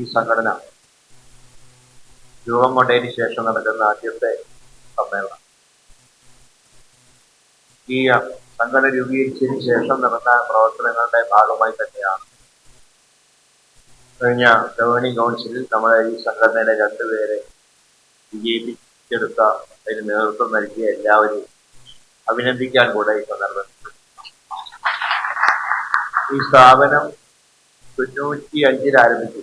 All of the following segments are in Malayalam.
ഈ സംഘടന രൂപം കൊണ്ടതിന് ശേഷം നടക്കുന്ന ആദ്യത്തെ സമ്മേളനം. ഈ സംഘടന രൂപീകരിച്ചതിന് ശേഷം നടന്ന പ്രവർത്തനങ്ങളുടെ ഭാഗമായി തന്നെയാണ്. കഴിഞ്ഞ ഗവേണിംഗ് കൗൺസിലിൽ നമ്മളെ ഈ സംഘടനയിലെ രണ്ടുപേരെ വിജയിപ്പിച്ചെടുത്ത അതിന് നേതൃത്വം നൽകിയ എല്ലാവരെയും അഭിനന്ദിക്കാൻ കൂടെ ഈ സന്ദർഭത്തിൽ ഈ സ്ഥാപനം തൊണ്ണൂറ്റി അഞ്ചിൽ ആരംഭിച്ചു.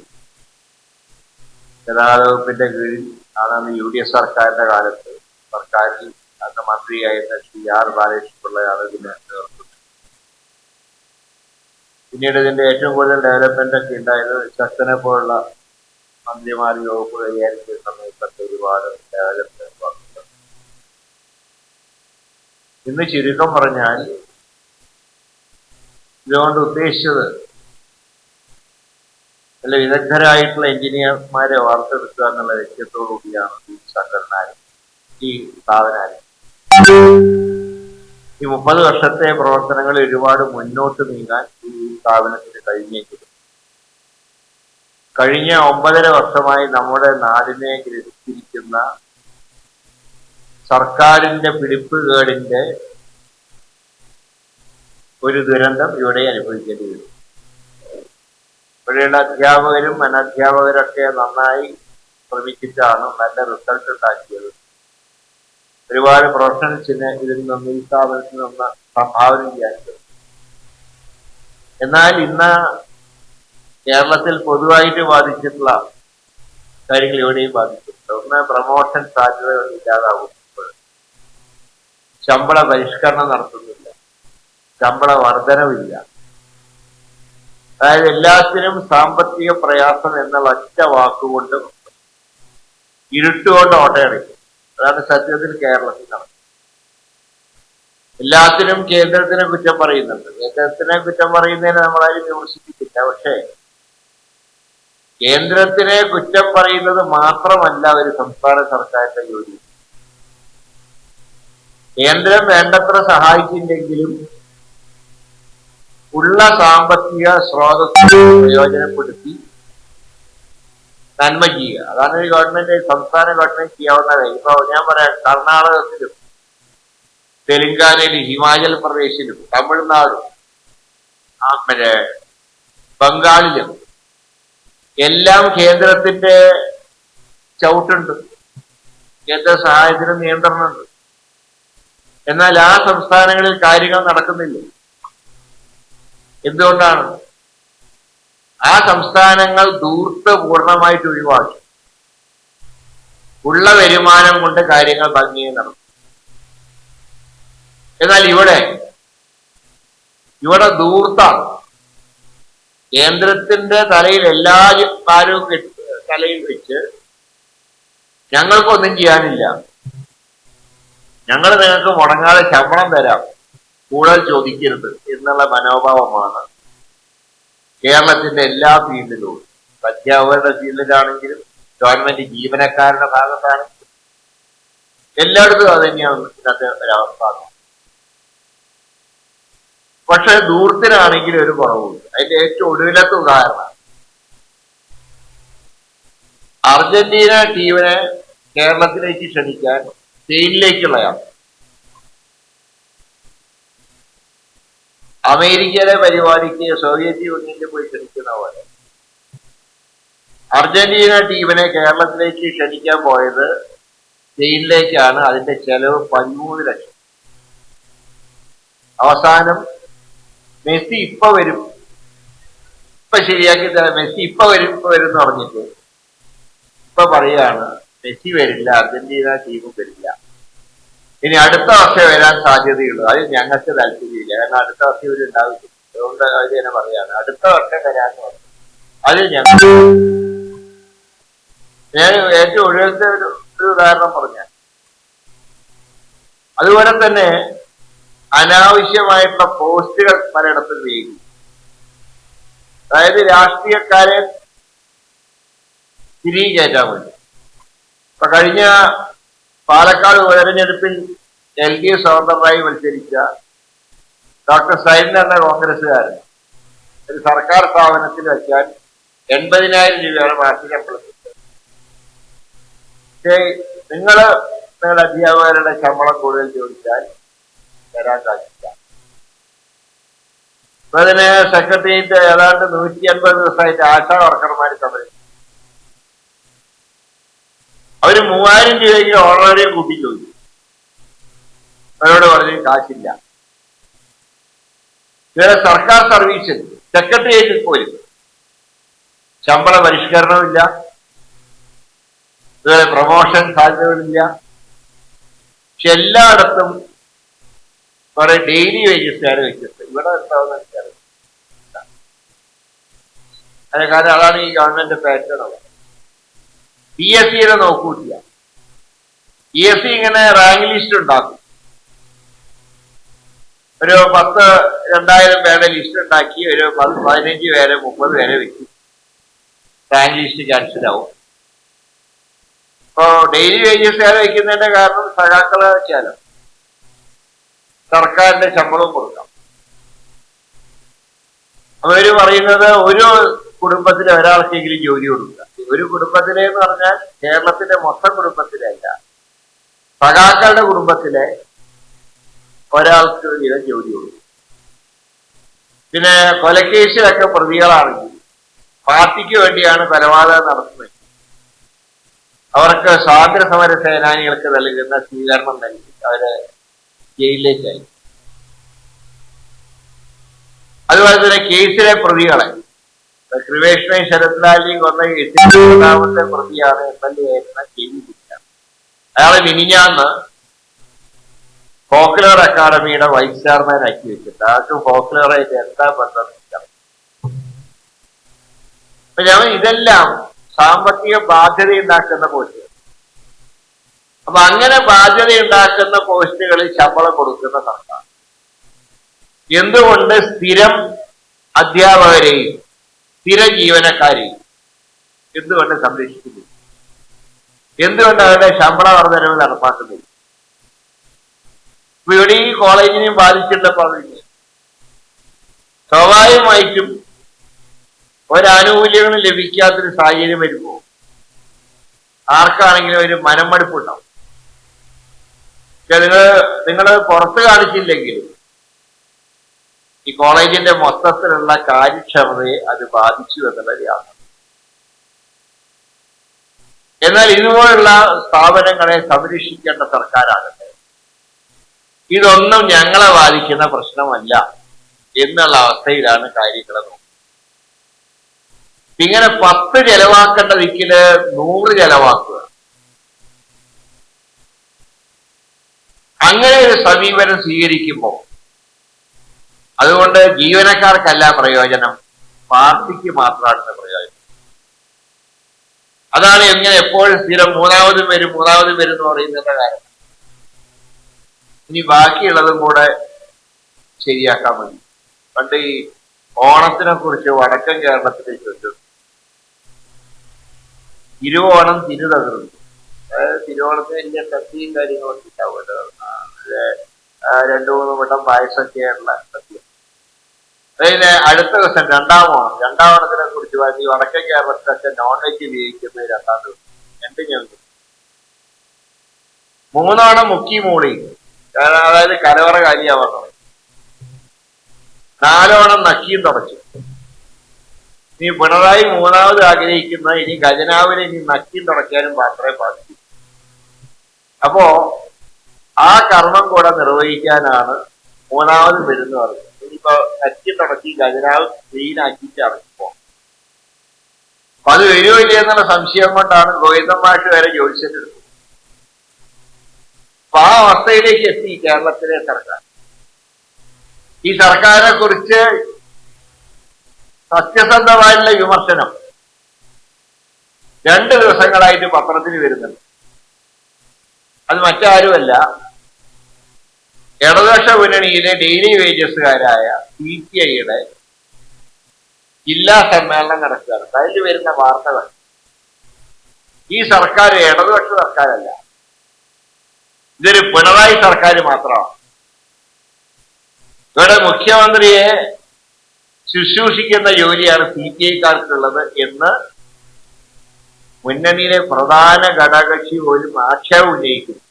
ഗതാഗത വകുപ്പിന്റെ കീഴിൽ അതാണ് യു ഡി എഫ് സർക്കാരിന്റെ കാലത്ത് സർക്കാരിൽ അന്ന് മന്ത്രിയായിരുന്ന ശ്രീ ആർ ബാലകൃഷ്ണപിള്ളയാണ് ഇതിന് നേതൃത്വം പിന്നീട് ഇതിന്റെ ഏറ്റവും കൂടുതൽ ഡെവലപ്മെന്റ് ഒക്കെ ഉണ്ടായത് ശക്തനെ പോലുള്ള മന്ത്രിമാർ വകുപ്പ് കൈകാര്യം സമയത്തൊക്കെ ഒരുപാട് ഡെവലപ്മെന്റ് വന്നിട്ടുണ്ട്. ഇന്ന് ചുരുക്കം പറഞ്ഞാൽ ഇതുകൊണ്ട് ഉദ്ദേശിച്ചത് നല്ല വിദഗ്ധരായിട്ടുള്ള എഞ്ചിനീയർമാരെ വാർത്തെടുക്കുക എന്നുള്ള ലക്ഷ്യത്തോടു കൂടിയാണ് ഈ സംഘടന ഈ സ്ഥാപനം ഈ മുപ്പത് വർഷത്തെ പ്രവർത്തനങ്ങൾ ഒരുപാട് മുന്നോട്ട് നീങ്ങാൻ ഈ സ്ഥാപനത്തിന് കഴിഞ്ഞേക്കും കഴിഞ്ഞ ഒമ്പതര വർഷമായി നമ്മുടെ നാടിനെ ഗ്രഹിച്ചിരിക്കുന്ന സർക്കാരിന്റെ പിടിപ്പുകേടിന്റെ ഒരു ദുരന്തം ഇവിടെ അനുഭവിക്കേണ്ടി വരും. ഇവിടെയുള്ള അധ്യാപകരും അനധ്യാപകരൊക്കെ നന്നായി ശ്രമിച്ചിട്ടാണ് നല്ല റിസൾട്ട് ഉണ്ടാക്കിയത്. ഒരുപാട് പ്രൊഫഷണൽസിനെ ഇതിൽ നിന്ന് ഈ സ്ഥാപനത്തിൽ നിന്ന് സംഭാവന ചെയ്യാൻ എന്നാൽ ഇന്ന് കേരളത്തിൽ പൊതുവായിട്ട് ബാധിച്ചിട്ടുള്ള കാര്യങ്ങൾ ഇവിടെയും ബാധിച്ചിട്ടുണ്ട് ഒന്ന് പ്രമോഷൻ സാധ്യതകൾ ഇല്ലാതാകുമ്പോൾ ശമ്പള പരിഷ്കരണം നടത്തുന്നില്ല. ശമ്പള വർധനവില്ല. അതായത് എല്ലാത്തിനും സാമ്പത്തിക പ്രയാസം എന്നുള്ള ഒറ്റ വാക്കുകൊണ്ട് ഇരുട്ടുകൊണ്ട് ഓട്ടയടയ്ക്കും അതാണ് സത്യത്തിൽ കേരളത്തിൽ നടക്കുന്നത്. എല്ലാത്തിനും കേന്ദ്രത്തിനെ കുറ്റം പറയുന്നുണ്ട്. കേന്ദ്രത്തിനെ കുറ്റം പറയുന്നതിന് നമ്മളാരും വിമർശിപ്പിക്കില്ല പക്ഷേ കേന്ദ്രത്തിനെ കുറ്റം പറയുന്നത് മാത്രമല്ല ഒരു സംസ്ഥാന സർക്കാരിന്റെ ജോലി. കേന്ദ്രം വേണ്ടത്ര സഹായിച്ചില്ലെങ്കിലും ഉള്ള സാമ്പത്തിക സ്രോതസ് പ്രയോജനപ്പെടുത്തി നന്മ ചെയ്യുക. അതാണ് ഒരു ഗവൺമെന്റ് സംസ്ഥാന ഗവൺമെന്റ് ചെയ്യാവുന്ന കാര്യം. ഇപ്പൊ ഞാൻ പറയാം കർണാടകത്തിലും തെലുങ്കാനയിലും ഹിമാചൽ പ്രദേശിലും തമിഴ്നാടും മറ്റേ ബംഗാളിലും എല്ലാം കേന്ദ്രത്തിന്റെ ചവിട്ടുണ്ട്. കേന്ദ്ര സഹായത്തിന് നിയന്ത്രണമുണ്ട്. എന്നാൽ ആ സംസ്ഥാനങ്ങളിൽ കാര്യങ്ങൾ നടക്കുന്നില്ല. എന്തുകൊണ്ടാണ്? ആ സംസ്ഥാനങ്ങൾ ദൂർത്ത് പൂർണമായിട്ട് ഒഴിവാക്കി. ഉള്ള വരുമാനം കൊണ്ട് കാര്യങ്ങൾ ഭംഗിയെ നടന്നു. എന്നാൽ ഇവിടെ ഇവിടെ ദൂർത്താണ് കേന്ദ്രത്തിന്റെ തലയിൽ എല്ലാ കാര്യവും തലയിൽ വെച്ച് ഞങ്ങൾക്കൊന്നും ചെയ്യാനില്ല. ഞങ്ങൾ നിങ്ങൾക്ക് മുടങ്ങാതെ ശമ്പളം തരാം. കൂടുതൽ ചോദിക്കരുത് എന്നുള്ള മനോഭാവമാണ് കേരളത്തിന്റെ എല്ലാ ഫീൽഡിലും അധ്യാപകരുടെ ഫീൽഡിലാണെങ്കിലും ഗവൺമെന്റ് ജീവനക്കാരുടെ ഭാഗത്താണെങ്കിലും എല്ലായിടത്തും അത് തന്നെയാണ് ഇന്നത്തെ ഒരവസ്ഥ. പക്ഷെ ദൂരത്തിനാണെങ്കിൽ ഒരു കുറവുണ്ട്. അതിന്റെ ഏറ്റവും ഒടുവിലത്തെ ഉദാഹരണം. അർജന്റീന ടീമിനെ കേരളത്തിലേക്ക് ക്ഷണിക്കാൻ സ്പെയിനിലേക്കുള്ള യാത്ര. അമേരിക്കയിലെ പരിപാടിക്ക് സോവിയറ്റ് യൂണിയനിൽ പോയി ക്ഷണിക്കുന്ന പോലെ. അർജന്റീന ടീമിനെ കേരളത്തിലേക്ക് ക്ഷണിക്കാൻ പോയത് സ്പെയിനിലേക്കാണ് അതിന്റെ ചെലവ് പതിമൂന്ന് ലക്ഷം. അവസാനം മെസ്സി ഇപ്പൊ വരും. ഇപ്പൊ ശരിയാക്കി തരാം. മെസ്സി ഇപ്പൊ വരും ഇപ്പൊ വരും എന്ന് പറഞ്ഞിട്ട് ഇപ്പൊ പറയാണ് മെസ്സി വരില്ല അർജന്റീന ടീമും വരില്ല. ഇനി അടുത്ത വർഷം വരാൻ സാധ്യതയുള്ളൂ. അത് ഞങ്ങൾക്ക് താല്പര്യമില്ല. കാരണം അടുത്ത വർഷം ഇവർ ഉണ്ടാവില്ല. അതുകൊണ്ട് അത് തന്നെ പറയാണ്. അടുത്ത വർഷം വരാന്ന് പറഞ്ഞു അതിൽ ഞങ്ങൾ ഞാൻ ഏറ്റവും ഒഴിവത്തെ ഒരു ഉദാഹരണം പറഞ്ഞ അതുപോലെ തന്നെ അനാവശ്യമായിട്ടുള്ള പോസ്റ്റുകൾ പലയിടത്തും വീഴും. അതായത് രാഷ്ട്രീയക്കാരെ തിരികെ കയറ്റാൻ വേണ്ടി. ഇപ്പൊ കഴിഞ്ഞ പാലക്കാട് ഉപതെരഞ്ഞെടുപ്പിൽ എൽ ഡി എഫ് സ്വതന്ത്രമായി മത്സരിച്ച ഡോക്ടർ സൈൻ എന്ന കോൺഗ്രസ്സുകാരൻ ഒരു സർക്കാർ സ്ഥാപനത്തിൽ വെച്ചാൽ എൺപതിനായിരം രൂപയാണ് ശമ്പളത്തിൽ പക്ഷേ നിങ്ങൾ നിങ്ങളുടെ അധ്യാപകരുടെ ശമ്പളം കൂടുതൽ ചോദിച്ചാൽ തരാൻ സാധിക്കില്ല. അതിന് സെക്രട്ടേറിയറ്റ് ഏതാണ്ട് നൂറ്റി അൻപത് ദിവസമായിട്ട് ആശാ വർക്കർമാർ സമരം അവർ മൂവായിരം രൂപയ്ക്ക് ഓണറേറിയം കൂട്ടി ചോദിച്ചു അവരോട് പറഞ്ഞു കാശില്ല. വേറെ സർക്കാർ സർവീസിൽ സെക്രട്ടേറിയറ്റിൽ പോയി. ശമ്പള പരിഷ്കരണമില്ല വേറെ പ്രൊമോഷൻ സാധ്യതകളില്ല. പക്ഷെ എല്ലായിടത്തും കുറെ ഡെയിലി വേജസ്കാരെ വെച്ചിട്ട് ഇവിടെ എത്താവുന്ന അതിന് കാരണം അതാണ് ഈ ഗവൺമെന്റ് പാറ്റേൺ പി എസ് സിയുടെ നോക്കൂട്ടില്ല പി എസ് സി ഇങ്ങനെ റാങ്ക് ലിസ്റ്റ് ഉണ്ടാക്കും. ഒരു പത്ത് രണ്ടായിരം പേരുടെ ലിസ്റ്റ് ഉണ്ടാക്കി ഒരു പത്ത് പതിനഞ്ച് പേരെ മുപ്പത് പേരെ വെക്കും. റാങ്ക് ലിസ്റ്റ് ചാൻസിലാവും ഇപ്പോ ഡെയിലി വേജസ്കാരെ വെക്കുന്നതിന്റെ കാരണം സഖാക്കളെ വെച്ചാലും. സർക്കാരിന്റെ ശമ്പളവും കൊടുക്കാം. അവർ പറയുന്നത് ഒരു കുടുംബത്തിലെ ഒരാൾക്കെങ്കിലും ജോലി കൊടുക്കുക. ഒരു കുടുംബത്തിലെ എന്ന് പറഞ്ഞാൽ കേരളത്തിലെ മൊത്തം കുടുംബത്തിലല്ല. സഖാക്കളുടെ കുടുംബത്തിലെ ഒരാൾക്ക് വീതം ജോലി കൊടുക്കും പിന്നെ കൊലക്കേസിലൊക്കെ പ്രതികളാണെങ്കിൽ പാർട്ടിക്ക് വേണ്ടിയാണ് കൊലപാതകം നടത്തുന്നത്. അവർക്ക് സ്വാതന്ത്ര്യ സമര സേനാനികൾക്ക് നൽകുന്ന സ്വീകരണം നൽകി അവർ ജയിലിലേക്ക് അയക്കും അതുപോലെ തന്നെ കേസിലെ പ്രതികളെ കൃവേഷിനെയും ശരത്ലാലിനെയും കൊന്ന എട്ടാമത്തെ പ്രതിയാണ് എം എൽ എ ആയിരുന്ന കെ അയാളെ മിനിഞ്ഞാന്ന് ഫോക്ലോർ അക്കാദമിയുടെ വൈസ് ചെയർമാൻ ആക്കി വെച്ചിട്ട് ആൾക്ക് ഫോക്ലോറായിട്ട് എന്താ ബന്ധം. അപ്പൊ ഞാൻ ഇതെല്ലാം സാമ്പത്തിക ബാധ്യത ഉണ്ടാക്കുന്ന പോസ്റ്റുകൾ. അപ്പൊ അങ്ങനെ ബാധ്യത ഉണ്ടാക്കുന്ന പോസ്റ്റുകളിൽ ശമ്പളം കൊടുക്കുന്ന സർക്കാർ. എന്തുകൊണ്ട് സ്ഥിരം അധ്യാപകരെയും സ്ഥിര ജീവനക്കാരെയും എന്തുകൊണ്ട് സംരക്ഷിക്കുന്നു എന്തുകൊണ്ട് അവരുടെ ശമ്പള വർധനവ് നടപ്പാക്കുന്നില്ല? ഇപ്പൊ ഇവിടെ ഈ കോളേജിനെയും ബാധിച്ചിട്ടുള്ള സ്വാഭാവികമായിട്ടും ഒരാനുകൂല്യങ്ങൾ ലഭിക്കാത്തൊരു സാഹചര്യം വരുമ്പോൾ ആർക്കാണെങ്കിലും ഒരു മനമടുപ്പുണ്ടാവും. പക്ഷെ നിങ്ങൾ നിങ്ങൾ പുറത്ത് കാണിച്ചില്ലെങ്കിലും ഈ കോളേജിന്റെ മൊത്തത്തിലുള്ള കാര്യക്ഷമതയെ അത് ബാധിച്ചു എന്നുള്ളത് യാതൊരു എന്നാൽ ഇതുപോലുള്ള സ്ഥാപനങ്ങളെ സംരക്ഷിക്കേണ്ട സർക്കാരാകട്ടെ ഇതൊന്നും ഞങ്ങളെ ബാധിക്കുന്ന പ്രശ്നമല്ല എന്നുള്ള അവസ്ഥയിലാണ് കാര്യങ്ങളെ നോക്കുന്നത്. ഇങ്ങനെ പത്ത് ചെലവാക്കേണ്ട ദിക്കിൽ നൂറ് ചെലവാക്കുക. അങ്ങനെ ഒരു സമീപനം സ്വീകരിക്കുമ്പോൾ അതുകൊണ്ട് ജീവനക്കാർക്കല്ല പ്രയോജനം പാർട്ടിക്ക് മാത്രമാണ് പ്രയോജനം. അതാണ് എങ്ങനെ എപ്പോഴും സ്ഥിരം മൂന്നാമതും വരും മൂന്നാമതും വരും എന്ന് പറയുന്നതിന്റെ കാരണം. ഇനി ബാക്കിയുള്ളതും കൂടെ ശരിയാക്കാൻ മതി. പണ്ട് ഈ ഓണത്തിനെ കുറിച്ച് വടക്കൻ കേരളത്തിലെ ചോദിച്ചു തിരുവോണം തിരുതകർന്നു അതായത് തിരുവോണത്തിന് വലിയ സദ്യയും കാര്യങ്ങളൊക്കെ ഉണ്ടാവുമല്ലോ. രണ്ടു മൂന്ന് വട്ടം പായസമൊക്കെയുള്ള സദ്യ. അതിന് അടുത്ത ദിവസം രണ്ടാം ഓണം രണ്ടാം ഓണത്തിനെ കുറിച്ച് പറഞ്ഞ് വടക്കേ കേരളത്തിലൊക്കെ നോൺ വെജ് ഉപയോഗിക്കുന്ന രണ്ടാം ദിവസം രണ്ട് ഞങ്ങൾ മൂന്നോണം മുക്കി മൂളി അതായത് കലവറ കാര്യമാവാൻ തുടങ്ങി നാലോണം നക്കിയും തുടച്ചു. നീ പിണറായി മൂന്നാമത് ആഗ്രഹിക്കുന്ന ഇനി ഖജനാവിനെ ഇനി നക്കിയും തുടയ്ക്കാനും മാത്രമേ ബാധിക്കൂ അപ്പോ ആ കർമ്മം കൂടെ നിർവഹിക്കാനാണ് മൂന്നാമത് വരുന്ന പറഞ്ഞത് ഇനിയിപ്പോ നക്കി തുടക്കി ഖജനാവ് ക്ലീനാക്കിയിട്ട് ഇറങ്ങിപ്പോ അപ്പൊ അത് വരുമോ ഇല്ല എന്നുള്ള സംശയം കൊണ്ടാണ് ഗോവിന്ദൻ മാഷ് വരെ ജോലിച്ചെടുത്തത് അപ്പൊ ആ അവസ്ഥയിലേക്ക് എത്തി കേരളത്തിലെ സർക്കാർ. ഈ സർക്കാരിനെ കുറിച്ച് സത്യസന്ധമായിട്ടുള്ള വിമർശനം രണ്ട് ദിവസങ്ങളായിട്ട് പത്രത്തിൽ വരുന്നുണ്ട്. അത് മറ്റാരുമല്ല ഇടതുപക്ഷ മുന്നണിയിലെ ഡെയിലി വേജസുകാരായ സി പി ഐയുടെ ജില്ലാ സമ്മേളനം നടക്കുകയാണ്. അതിൽ വരുന്ന വാർത്തകൾ. ഈ സർക്കാർ ഇടതുപക്ഷ സർക്കാരല്ല. ഇതൊരു പിണറായി സർക്കാർ മാത്രമാണ്. ഇവിടെ മുഖ്യമന്ത്രിയെ ശുശ്രൂഷിക്കുന്ന ജോലിയാണ് സി പി ഐക്കാർക്കുള്ളത് എന്ന് മുന്നണിയിലെ പ്രധാന ഘടകകക്ഷി പോലും ആക്ഷേപം ഉന്നയിക്കുന്നു.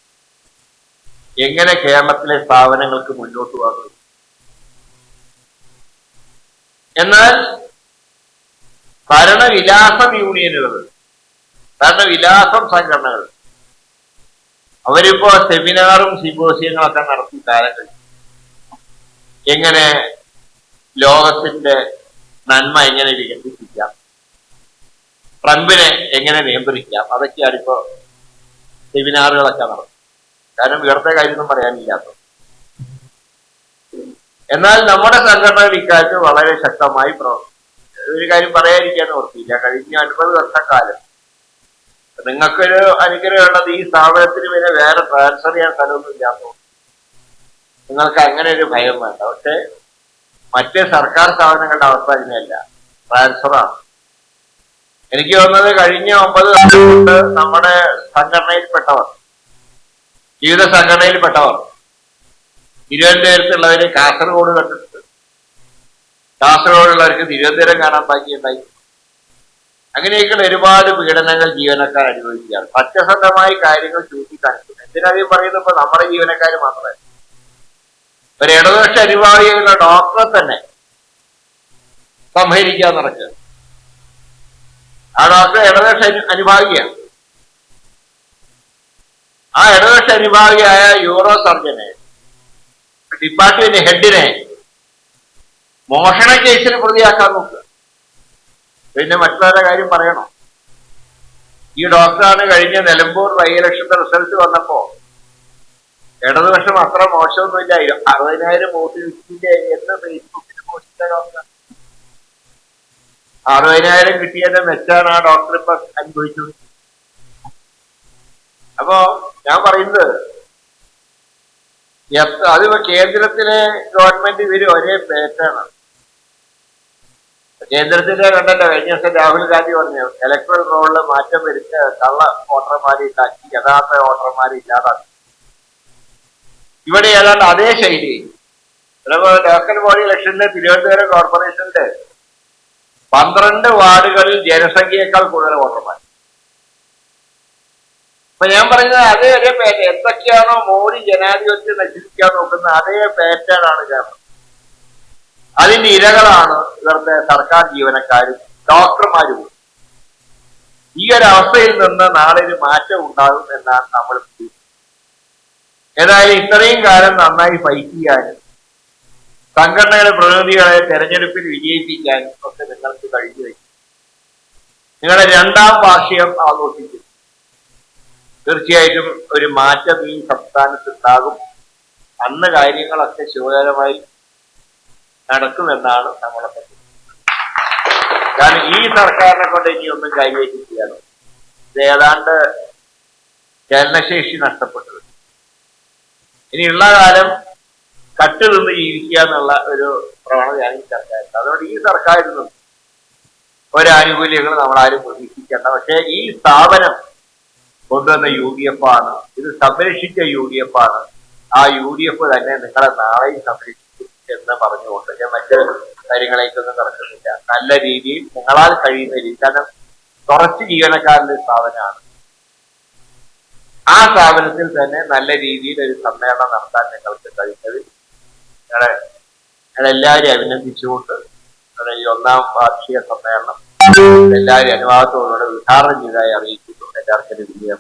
എങ്ങനെ കേരളത്തിലെ സ്ഥാപനങ്ങൾക്ക് മുന്നോട്ട് പോകും? എന്നാൽ ഭരണവിലാസം യൂണിയനുകൾ ഭരണവിലാസം സംഘടനകൾ അവരിപ്പോ സെമിനാറും സിമ്പോസിയങ്ങളൊക്കെ നടത്തി കാലങ്ങൾ. എങ്ങനെ ലോകത്തിന്റെ നന്മ എങ്ങനെ വികസിപ്പിക്കാം? ട്രംപിനെ എങ്ങനെ നിയന്ത്രിക്കാം? അതൊക്കെയാണ് ഇപ്പോ സെമിനാറുകളൊക്കെ നടത്തുന്നത്. കാരണം ഇവിടുത്തെ കാര്യമൊന്നും പറയാനില്ലാത്ത എന്നാൽ നമ്മുടെ സംഘടന ഇക്കാര്യത്തിൽ വളരെ ശക്തമായി പ്രവർത്തിക്കും ഒരു കാര്യം പറയാതിരിക്കാൻ ഓർത്തിയില്ല കഴിഞ്ഞ അൻപത് വർഷക്കാലം നിങ്ങൾക്കൊരു അനുഗ്രഹം ഉള്ളത് ഈ സ്ഥാപനത്തിന് പിന്നെ വേറെ ട്രാൻസ്ഫർ ചെയ്യാൻ സ്ഥലമൊന്നും ഇല്ലാത്തോ നിങ്ങൾക്ക് അങ്ങനെ ഒരു ഭയം വേണ്ട. പക്ഷെ മറ്റേ സർക്കാർ സ്ഥാപനങ്ങളുടെ അവസ്ഥ അങ്ങനെയല്ല. ട്രാൻസ്ഫറാണ് എനിക്ക് തോന്നുന്നത് കഴിഞ്ഞ ഒമ്പത് വർഷം കൊണ്ട് നമ്മുടെ സംഘടനയിൽപ്പെട്ടവർ ജീവിത സംഘടനയിൽപ്പെട്ടവർ തിരുവനന്തപുരത്തുള്ളവര് കാസർഗോഡ് കണ്ടിട്ടുണ്ട്. കാസർഗോഡുള്ളവർക്ക് തിരുവനന്തപുരം കാണാൻ ബാക്കിയുണ്ടായി അങ്ങനെയൊക്കെയുള്ള ഒരുപാട് പീഡനങ്ങൾ ജീവനക്കാർ അനുഭവിക്കുകയാണ്. സത്യസന്ധമായ കാര്യങ്ങൾ ചൂണ്ടിക്കാണിക്കുന്നു. എന്തിനാദ്യം പറയുന്നത്? ഇപ്പൊ നമ്മുടെ ജീവനക്കാർ മാത്രമേ ഒരു ഇടതുപക്ഷ അനുഭാവികളുടെ ഡോക്ടറെ തന്നെ സംഹരിക്കാൻ നടക്കുക ആ ഡോക്ടർ ഇടതുപക്ഷ അനു- അനുഭാവിയാണ്. ആ ഇടതുപക്ഷ അനുഭാവിയായ യൂറോ സർജനെ ഡിപ്പാർട്ട്മെന്റ് ഹെഡിനെ മോഷണ കേസിൽ പ്രതിയാക്കാൻ നോക്കുക പിന്നെ മറ്റുള്ളവരുടെ കാര്യം പറയണോ. ഈ ഡോക്ടറാണ് കഴിഞ്ഞ നിലമ്പൂർ ബൈ ഇലക്ഷന്റെ റിസൾട്ട് വന്നപ്പോ ഇടതുപക്ഷം അത്ര മോശമൊന്നുമില്ല. അറുപതിനായിരം വോട്ട് കിട്ടിയില്ലേ എന്ന് ഫേസ്ബുക്കിൽ പോസ്റ്റ് ഡോക്ടർ അറുപതിനായിരം കിട്ടിയതിന്റെ മെച്ചാണ് ആ ഡോക്ടർ ഇപ്പൊ അനുഭവിച്ചത്. അപ്പോ ഞാൻ പറയുന്നത് അതിപ്പോ കേന്ദ്രത്തിലെ ഗവൺമെന്റ് ഇവർ ഒരേ പേറ്റാണ്. കേന്ദ്രത്തിന്റെ കണ്ടല്ലോ കഴിഞ്ഞ ദിവസം രാഹുൽ ഗാന്ധി പറഞ്ഞു ഇലക്ട്രൽ റോളിൽ മാറ്റം വരുത്തി കള്ള വോട്ടർമാരെ ഉണ്ടാക്കി യഥാർത്ഥ വോട്ടർമാരെ ഇല്ലാതാക്കി. ഇവിടെ ഏതാണ്ട് അതേ ശൈലി. ലോക്കൽ ബോഡി ഇലക്ഷനിലെ തിരുവനന്തപുരം കോർപ്പറേഷനിലെ പന്ത്രണ്ട് വാർഡുകളിൽ ജനസംഖ്യയേക്കാൾ കൂടുതൽ വോട്ടർമാർ അപ്പൊ ഞാൻ പറയുന്നത് അതേ ഒരേ പേറ്റ എന്തൊക്കെയാണോ മോദി ജനാധിപത്യം നശിപ്പിക്കാൻ നോക്കുന്ന അതേ പാറ്റേൺ കേരളം അതിന്റെ ഇരകളാണ് ഇവരുടെ സർക്കാർ ജീവനക്കാരും ഡോക്ടർമാരും. ഈ ഒരു അവസ്ഥയിൽ നിന്ന് നാളെ ഒരു മാറ്റം ഉണ്ടാകും എന്നാണ് നമ്മൾ ഏതായാലും ഇത്രയും കാലം നന്നായി ഫൈറ്റ് ചെയ്യാനും സംഘടനകളുടെ പ്രതിനിധികളെ തെരഞ്ഞെടുപ്പിൽ വിജയിപ്പിക്കാനും ഒക്കെ നിങ്ങൾക്ക് കഴിഞ്ഞു. നിങ്ങളുടെ രണ്ടാം വാർഷികം ആഘോഷിക്കും. തീർച്ചയായിട്ടും ഒരു മാറ്റം ഈ സംസ്ഥാനത്തുണ്ടാകും. അന്ന് കാര്യങ്ങളൊക്കെ ശുഭകരമായി നടക്കുമെന്നാണ് നമ്മളെ പറ്റി കാരണം ഈ സർക്കാരിനെ കൊണ്ട് ഇനി ഒന്നും കൈവശം ഇത് ഏതാണ്ട് ചലനശേഷി നഷ്ടപ്പെട്ടത് ഇനിയുള്ള കാലം കട്ട് നിന്ന് ജീവിക്കുക എന്നുള്ള ഒരു പ്രവണതയാണ് ഈ സർക്കാരിന് അതുകൊണ്ട് ഈ സർക്കാരിൽ നിന്നും ഒരാനുകൂല്യങ്ങൾ നമ്മളാരും പ്രതീക്ഷിക്കേണ്ട. പക്ഷേ ഈ സ്ഥാപനം കൊണ്ടുവന്ന യു ഡി എഫ് ആണ്. ഇത് സംരക്ഷിച്ച യു ഡി എഫ് ആണ്. ആ യു ഡി എഫ് തന്നെ നിങ്ങളെ നാളെയും സംരക്ഷിക്കും എന്ന് പറഞ്ഞുകൊണ്ട് ഞാൻ മറ്റ് കാര്യങ്ങളേക്കൊന്നും നടക്കുന്നില്ല. നല്ല രീതിയിൽ നിങ്ങളാൽ കഴിയുന്ന രീതി. കാരണം കുറച്ച് ജീവനക്കാരുടെ സ്ഥാപനമാണ്. ആ സ്ഥാപനത്തിൽ തന്നെ നല്ല രീതിയിൽ ഒരു സമ്മേളനം നടത്താൻ നിങ്ങൾക്ക് കഴിഞ്ഞത് ഞങ്ങളെല്ലാവരും അഭിനന്ദിച്ചുകൊണ്ട് ഈ ഒന്നാം വാർഷിക സമ്മേളനം എല്ലാവരും അനുവാദത്തോടുകൂടെ ഉദ്ഘാടനം ചെയ്തതായി അറിയിക്കുന്നു. argentina